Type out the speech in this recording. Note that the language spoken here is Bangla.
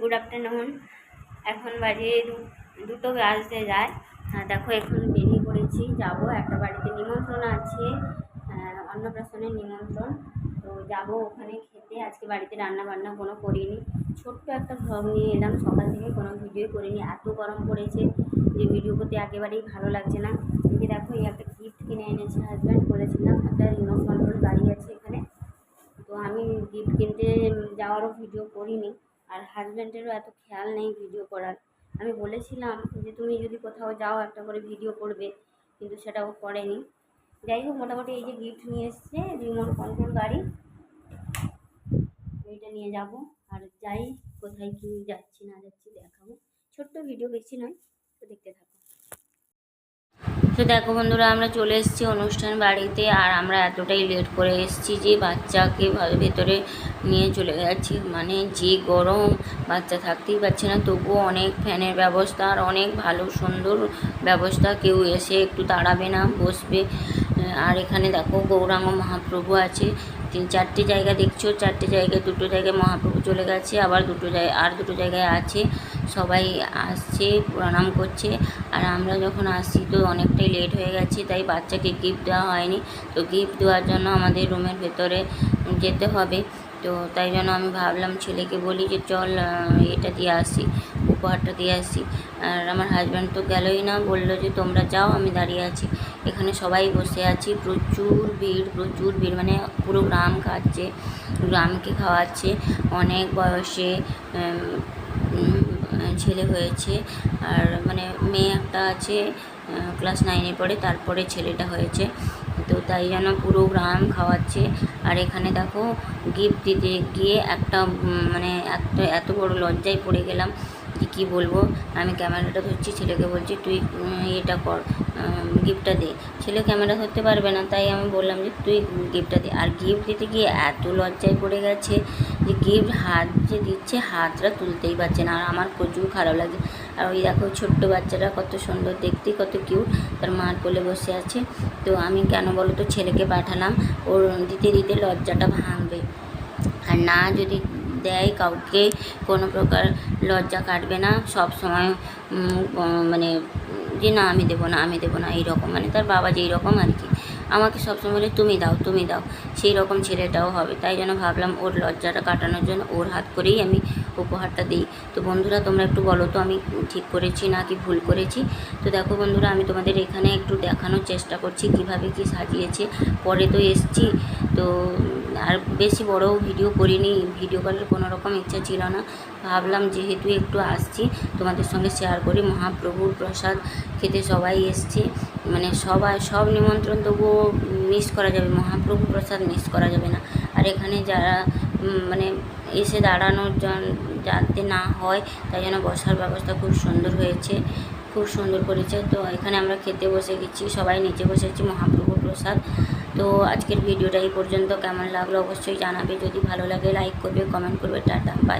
Good afternoon. এখন বাজে দুটো বাজতে যায়। দেখো এখন বেরিয়ে পড়েছি যাব। একটা বাড়িতে নিমন্ত্রণ আছে আহ, অন্নপ্রাশনের নিমন্ত্রণ। তো যাব ওখানে খেতে। আজকে বাড়িতে রান্না বান্না কোনো করিনি। ছোট্ট একটা ভ্লগ নিয়ে এলাম। সকাল থেকে কোনো ভিডিও করিনি। এত গরম পড়েছে যে ভিডিও করতে একেবারেই ভালো লাগছে না। এই দেখো এই একটা গিফট কিনে এনেছে হাজব্যান্ড বলেছিলাম। একটা রিমোট কন্ট্রোল গাড়ি আছে এখানে। আমি গিফট কিনতে যাওয়ারও ভিডিও করিনি। আর হাজব্যান্ডেরও এত খেয়াল নেই ভিডিও করার। আমি বলেছিলাম যে, তুমি যদি কোথাও যাও, একটা করে ভিডিও করবে। কিন্তু সেটাও করেনি। যাই হোক, মোটামুটি এই যে গিফট নিয়ে এসছে, রিমোট কন্ট্রোল গাড়ি। এইটা নিয়ে যাব। আর যাই, কোথায় কি যাচ্ছি, না যাচ্ছি দেখাবো। ছোট্ট ভিডিও বেশি নয়, তো দেখতে তো দেখো বন্ধুরা, আমরা চলে এসেছি অনুষ্ঠান বাড়িতে আর আমরা এতটাই লেট করে এসেছি যে বাচ্চাকে ভেতরে নিয়ে চলে যাচ্ছি। মানে যে গরম, বাচ্চা থাকতেই পারছে না। তবুও অনেক ফ্যানের ব্যবস্থা আর অনেক ভালো সুন্দর ব্যবস্থা। কেউ এসে একটু দাঁড়াবে না, বসবে। আর এখানে দেখো গৌরাঙ্গ মহাপ্রভু আছে। তিন চারটে জায়গা দেখছ, চারটে জায়গায় দুটো জায়গায় মহাপ্রভু চলে গেছে, আবার দুটো জায়গায়, আর দুটো জায়গায় আছে। সবাই আসছে, প্রণাম করছে। আর আমরা যখন আসছি তো অনেকটাই লেট হয়ে গেছে, তাই বাচ্চাকে গিফট দেওয়া হয়নি। তো গিফট দেওয়ার জন্য আমাদের রুমের ভেতরে যেতে হবে। তো তাই জন্য আমি ভাবলাম ছেলেকে বলি যে, চল এটা দিয়ে আসি, উপহারটা দিয়ে আসি। আর আমার হাজব্যান্ড তো গেলই না, বলল যে, তোমরা যাও, আমি দাঁড়িয়ে আছি। এখানে সবাই বসে আছি, প্রচুর ভিড় প্রচুর ভিড় মানে পুরো গ্রাম খাচ্ছে, গ্রামকে খাওয়াচ্ছে, অনেক বয়সে ছেলে হয়েছে, আর মানে মেয়ে একটা আছে ক্লাস নাইনে পড়ে, তারপরে ছেলেটা হয়েছে, তো তাই যেন পুরো গ্রাম খাওয়াচ্ছে, আর এখানে দেখো গিফট দিতে গিয়ে একটা মানে একটা এত বড় লজ্জায় পড়ে গেলাম কী বলব? আমি ক্যামেরাটা ধরছি, ছেলেকে বলছি, তুই এটা কর গিফটটা দে। ছেলে ক্যামেরা ধরতে পারবে না, তাই আমি বললাম যে, তুই গিফটটা দে। আর গিফট দিতে গিয়ে এত লজ্জায় পড়ে গেছে যে, গিফট হাত যে দিচ্ছে, হাতটা তুলতেই পারছে না। আর আমার প্রচুর খারাপ লাগে। আর ওই দেখো, ছোট্ট বাচ্চাটা কত সুন্দর দেখতে, কত কিউট। তার মার কোলে বসে আছে। তো আমি কেন বলো তো, ছেলেকে পাঠালাম। ওর দিতে দিতে লজ্জাটা ভাঙবে। আর না যদি দেয় কাউকে কোনো প্রকার লজ্জা কাটবে না, সব সময় মানে যে না, আমি দেবো না, আমি দেবো না, এইরকম মানে তার বাবা যেই রকম আর কি। আমাকে সবসময় বলে, তুমি দাও তুমি দাও। সেই রকম ছেলেটাও হবে। তাই জন্য ভাবলাম, ওর লজ্জাটা কাটানোর জন্য ওর হাত করেই আমি উপহারটা দিই। তো বন্ধুরা, তোমরা একটু বলো তো, আমি ঠিক করেছি না কি ভুল করেছি? তো দেখো বন্ধুরা, আমি তোমাদের এখানে একটু দেখানোর চেষ্টা করছি, কীভাবে কি সাজিয়েছে। পরে তো এসছি। তো আর বেশি বড় ভিডিও করিনি। ভিডিও করার কোনো রকম ইচ্ছা ছিল না। ভাবলাম যেহেতু একটু আসছি, তোমাদের সঙ্গে শেয়ার করি। মহাপ্রভুর প্রসাদ খেতে সবাই এসছে। মানে সবাই, সব নিমন্ত্রণ তবুও মিস করা যাবে মহাপ্রভু প্রসাদ মিস করা যাবে না। আর এখানে যারা মানে এসে দাঁড়ানোর যাতে না হয়, তাই জন্য বসার ব্যবস্থা খুব সুন্দর হয়েছে, খুব সুন্দর করেছে। তো এখানে আমরা খেতে বসে গেছি, সবাই নিচে বসেছি মহাপ্রভু প্রসাদ। তো আজকের ভিডিওটা এই পর্যন্ত। কেমন লাগল অবশ্যই জানাবে। যদি ভালো লাগে লাইক করবে কমেন্ট করবে। Tata bye